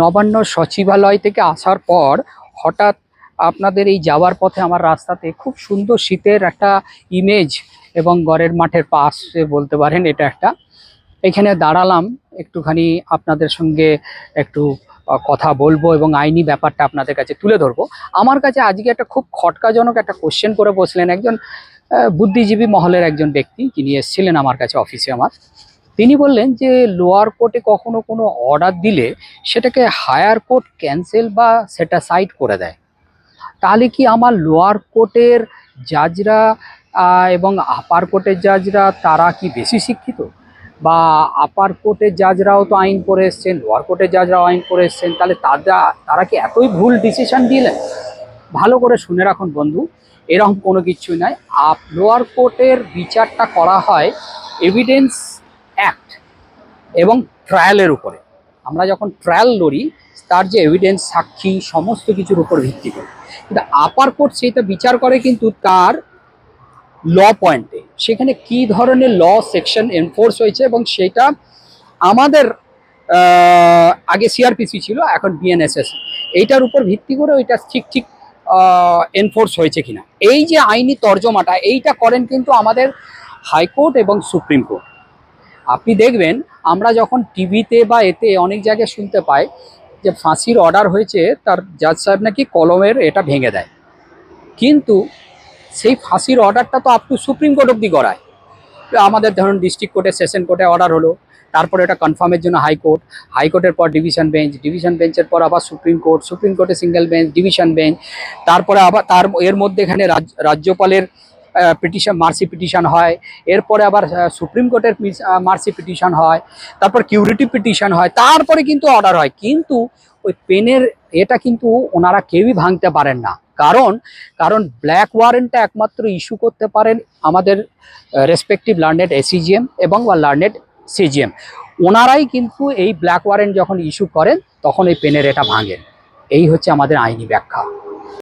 নবান্ন সচিবালয় থেকে আসার পর হঠাৎ আপনাদের এই যাওয়ার পথে আমার রাস্তাতে খুব সুন্দর শীতের একটা ইমেজ এবং গড়ের মাঠের পাশে বলতে পারেন এটা একটা। এখানে দাঁড়ালাম, একটুখানি আপনাদের সঙ্গে একটু কথা বলব এবং আইনি ব্যাপারটা আপনাদের কাছে তুলে ধরবো। আমার কাছে আজকে একটা খুব খটকাজনক একটা কোশ্চেন করে বসলেন একজন বুদ্ধিজীবী মহলের একজন ব্যক্তি, যিনি এসেছিলেন আমার কাছে অফিসে আমার। তিনি বললেন যে লোয়ার কোর্টে কখনো কোনো অর্ডার দিলে সেটাকে হায়ার কোর্ট ক্যান্সেল বা সেটা সাইড করে দেয়। তাহলে কি আমার লোয়ার কোর্টের জাজরা এবং আপার কোর্টের জাজরা তারা কি বেশি শিক্ষিত? বা আপার কোর্টের জাজরাও তো আইন করে এসছেন লোয়ার কোর্টের জাজরাও আইন করে এসছেন, তাহলে তারা তারা কি এতই ভুল ডিসিশন দিলেন? ভালো করে শুনে রাখুন বন্ধু, এরকম কোনো কিছু নয় আপ লোয়ার কোর্টের বিচারটা করা হয় এভিডেন্স অ্যাক্ট এবং ট্রায়ালের উপরে। আমরা যখন ট্রায়াল লড়ি, তার যে এভিডেন্স সাক্ষী, সমস্ত কিছুর উপর ভিত্তি করে। কিন্তু আপার কোর্ট সেটা বিচার করে কিন্তু তার ল পয়েন্টে সেখানে কি ধরনের ল সেকশন এনফোর্স হয়েছে এবং সেটা আমাদের আগে সিআরপিসি ছিল, এখন বিএনএসএস এইটার উপর ভিত্তি করে ওইটা ঠিক ঠিক এনফোর্স হয়েছে কিনা। এই যে আইনি তর্জমাটা, এইটা করেন কিন্তু আমাদের হাইকোর্ট এবং সুপ্রিম কোর্ট আপনি দেখবেন, আমরা যখন টিভিতে বা এতে অনেক জায়গায় শুনতে পাই যে ফাঁসির অর্ডার হয়েছে, তার জাজ সাহেব নাকি কলমের এটা ভেঙে দেয়। কিন্তু সেই ফাঁসির অর্ডারটা তো আপ টু সুপ্রিম কোর্ট অব্দি করায় আমাদের ধরুন ডিস্ট্রিক্ট কোর্টে সেশন কোর্টে অর্ডার হলো, তারপরে এটা কনফার্মের জন্য হাইকোর্ট হাইকোর্টের পর ডিভিশন বেঞ্চ ডিভিশন বেঞ্চের পর আবার সুপ্রিম কোর্ট সুপ্রিম কোর্টে সিঙ্গেল বেঞ্চ ডিভিশন বেঞ্চ তারপরে আবার তার এর মধ্যে এখানে রাজ- রাজ্যপালের পিটিশন মার্সি পিটিশন হয়। এরপরে আবার সুপ্রিম কোর্টের মার্সি পিটিশন হয়। তারপর কিউরিটি পিটিশন হয়। তারপরে কিন্তু অর্ডার হয়। কিন্তু ওই পেনের এটা কিন্তু ওনারা কেউই ভাঙতে পারেন না। কারণ কারণ ব্ল্যাক ওয়ারেন্টটা একমাত্র ইস্যু করতে পারেন আমাদের রেসপেক্টিভ লার্নেড এসিজিএম এবং বা লার্নেড সিজিএম ওনারাই কিন্তু এই ব্ল্যাক ওয়ারেন্ট যখন ইস্যু করেন, তখন এই পেনের এটা ভাঙেন। এই হচ্ছে আমাদের আইনি ব্যাখ্যা।